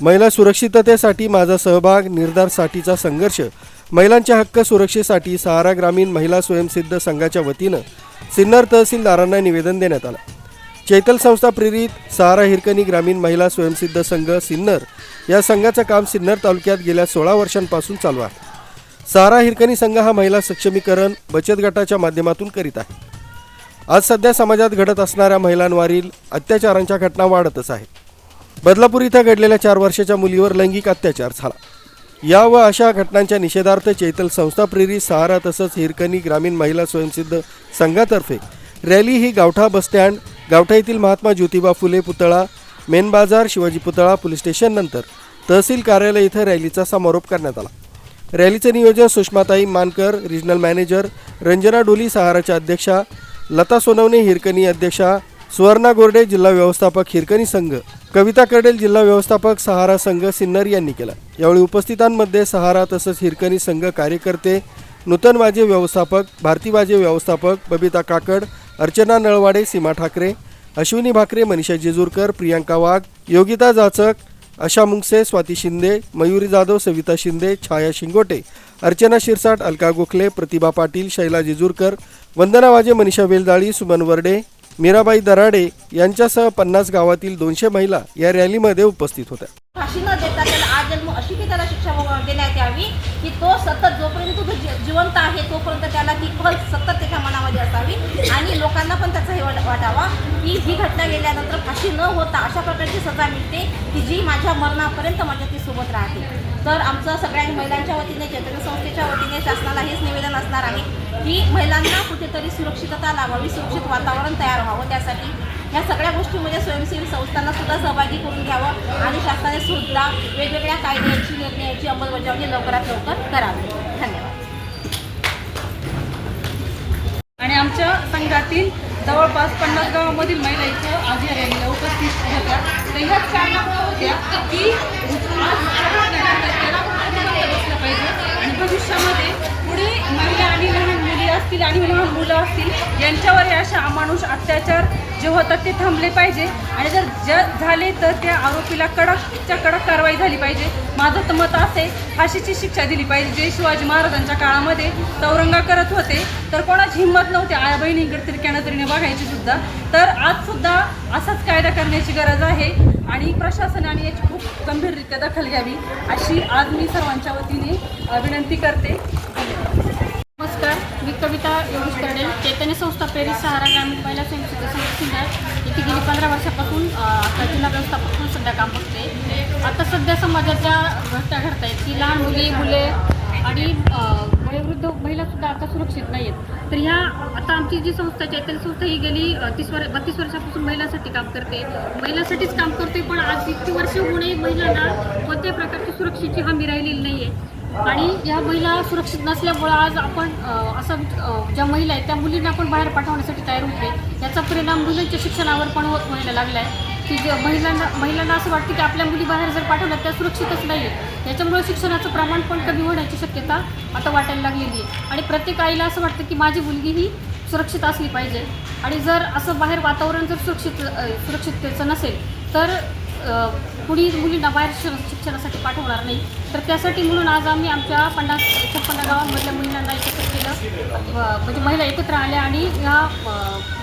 महिला सुरक्षिततेसाठी माझा सहभाग निर्धारसाठीचा संघर्ष महिलांच्या हक्क सुरक्षेसाठी सहारा ग्रामीण महिला स्वयंसिद्ध संघाच्या वतीनं सिन्नर तहसीलदारांना निवेदन देण्यात आलं. चैतल संस्था प्रेरित सहारा हिरकणी ग्रामीण महिला स्वयंसिद्ध संघ सिन्नर या संघाचं काम सिन्नर तालुक्यात गेल्या सोळा वर्षांपासून चालू आहे. सहारा हिरकणी संघ हा महिला सक्षमीकरण बचत गटाच्या माध्यमातून करीत आहे. आज सध्या समाजात घडत असणाऱ्या महिलांवरील अत्याचारांच्या घटना वाढतच आहेत. बदलापूर इथं घडलेल्या चार वर्षाच्या मुलीवर लैंगिक अत्याचार झाला. या व अशा घटनांच्या निषेधार्थ चैतल संस्था प्रेरित सहारा तसंच हिरकणी ग्रामीण महिला स्वयंसिद्ध संघातर्फे रॅली ही गावठा बसस्टँड गावठा येथील महात्मा ज्योतिबा फुले पुतळा मेन बाजार शिवाजी पुतळा पोलीस स्टेशन नंतर तहसील कार्यालय इथं रॅलीचा समारोप करण्यात आला. रॅलीचे नियोजन सुषमाताई मानकर रिजनल मॅनेजर रंजना डोली सहाराच्या अध्यक्षा लता सोनवणे हिरकणी अध्यक्षा सुवर्णा गोरडे जिल्हा व्यवस्थापक हिरकणी संघ कविता कडेल जिल्हा व्यवस्थापक सहारा संघ सिन्नर यांनी केला. यावेळी उपस्थितांमध्ये सहारा तसंच हिरकणी संघ कार्यकर्ते नूतन वाजे व्यवस्थापक भारती वाजे व्यवस्थापक बबिता काकड अर्चना नळवाडे सीमा ठाकरे अश्विनी भाकरे मनीषा जेजूरकर प्रियांका वाघ योगिता जाचक आशा मुंगसे स्वाती शिंदे मयुरी जाधव सविता शिंदे छाया शिंगोटे अर्चना शिरसाट अलका गोखले प्रतिभा पाटील शैला जेजूरकर वंदना वाजे मनीषा वेलदाळी सुमन वर्डे मीराबाई दराडे यांच्यासह पन्नास गावातील दोनशे महिला या रॅलीमध्ये उपस्थित होत्या. फाशी न देता त्याला आज जन्म अशी की त्याला शिक्षा देण्यात यावी की तो सतत जोपर्यंत तो जिवंत आहे तोपर्यंत त्याला ती खल सतत त्याच्या मनामध्ये असावी आणि लोकांना पण त्याचा हे वाटावा की ही घटना गेल्यानंतर फाशी न होता अशा प्रकारची सजा मिळते की जी माझ्या मरणापर्यंत माझ्या ती सोबत राहते. तर आमचं सगळ्या महिलांच्या वतीने चैतन्य संस्थेच्या वतीने शासनाला हेच निवेदन असणार आहे की महिलांना कुठेतरी सुरक्षितता लावावी सुरक्षित वातावरण तयार व्हावं. त्यासाठी ह्या सगळ्या गोष्टीमध्ये म्हणजे स्वयंसेवी संस्थांना सुद्धा सहभागी करून घ्यावं आणि शासनाने सुद्धा वेगवेगळ्या कायद्यांची निर्णयाची अंमलबजावणी लवकरात लवकर करावी. धन्यवाद. आणि आमच्या संघातील जवळपास पन्नास गावामधील महिला इथं आज या उपस्थित होत्या. तर ह्याच कारणामुळे होत्या की आज सर्वात पाहिजे आणि भविष्यामध्ये पुढे महिला आणि लहान मुली असतील आणि लहान मुलं असतील यांच्यावर हे अशा अमानुष अत्याचार जे होतात ते थांबले पाहिजे. आणि जर ज झाले तर त्या आरोपीला कडकच्या कडक कारवाई झाली पाहिजे. माझं तर मत असे फाशीची शिक्षा दिली पाहिजे. जे शिवाजी महाराजांच्या काळामध्ये चौरंगा करत होते तर कोणाची हिंमत नव्हती. आया बहिणीकडे तरी नजरेने बघायची सुद्धा. तर आजसुद्धा असाच कायदा करण्याची गरज आहे. आणि प्रशासनाने याची खूप गंभीररित्या दखल घ्यावी अशी आज मी सर्वांच्या वतीने विनंती करते. कविता योगेश कर्डेल चैतन्य संस्था पेरी सहारा ग्रामीण महिला स्वयंसेवक संघ सिन्नर इथे गेली पंधरा वर्षापासून जिल्हा व्यवस्थापक म्हणून सध्या काम बघते. आता सध्या समाजाच्या घटना घडत आहेत की लहान मुली मुले आणि वयोवृद्ध महिलासुद्धा आता सुरक्षित नाही आहेत तर ह्या आता आमची जी संस्था आहे, चैतन्य संस्था ही गेली तीस वर बत्तीस वर्षापासून महिलांसाठी काम करते. महिलांसाठीच काम करते पण आज इतकी वर्ष होऊनही महिलांना कोणत्याही प्रकारची सुरक्षेची हमी राहिलेली नाही आहे आणि या महिला सुरक्षित नसल्यामुळं आज आपण असं ज्या महिला आहेत त्या मुलींना पण बाहेर पाठवण्यासाठी तयार होते याचा परिणाम मुलींच्या शिक्षणावर पण होत व्हायला लागला आहे की जे महिलांना महिलांना असं वाटतं की आपल्या मुली बाहेर जर पाठवल्या त्या सुरक्षितच नाही आहेत याच्यामुळे शिक्षणाचं प्रमाण पण कमी होण्याची शक्यता आता वाटायला लागलेली आहे. आणि प्रत्येक आईला असं वाटतं की माझी मुलगी ही सुरक्षित असली पाहिजे. आणि जर असं बाहेर वातावरण जर सुरक्षित सुरक्षिततेचं नसेल तर कुणी मुलींना बाहेर शिक्षणासाठी पाठवणार नाही. तर त्यासाठी म्हणून आज आम्ही आमच्या पन्नास छप्पन्न गावांमधल्या मुलींना एकत्र केलं. म्हणजे महिला एकत्र आल्या आणि ह्या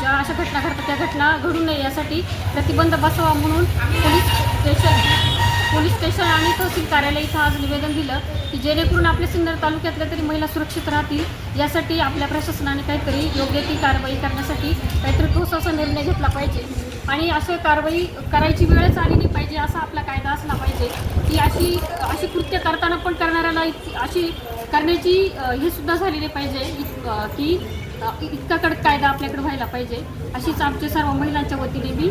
ज्या अशा घटना घडतात त्या घटना घडू नये यासाठी प्रतिबंध बसावा म्हणून पोलीस स्टेशन पोलीस स्टेशन आणि तहसील कार्यालय इथं आज निवेदन दिलं की जेणेकरून आपल्या सिन्नर तालुक्यातल्या तरी महिला सुरक्षित राहतील. यासाठी आपल्या प्रशासनाने काहीतरी योग्य ती कारवाई करण्यासाठी काहीतरी ठोस असा निर्णय घेतला पाहिजे. आणि असं कारवाई करायची वेळच आली नाही पाहिजे असा आपला कायदा असला पाहिजे. की अशी अशी कृत्य करताना पण करणाऱ्याला अशी करण्याची हे सुद्धा झालेली पाहिजे इत- की इतका कडक कायदा आपल्याकडे व्हायला पाहिजे अशीच आमच्या सर्व महिलांच्या वतीने मी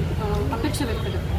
अपेक्षा व्यक्त करते.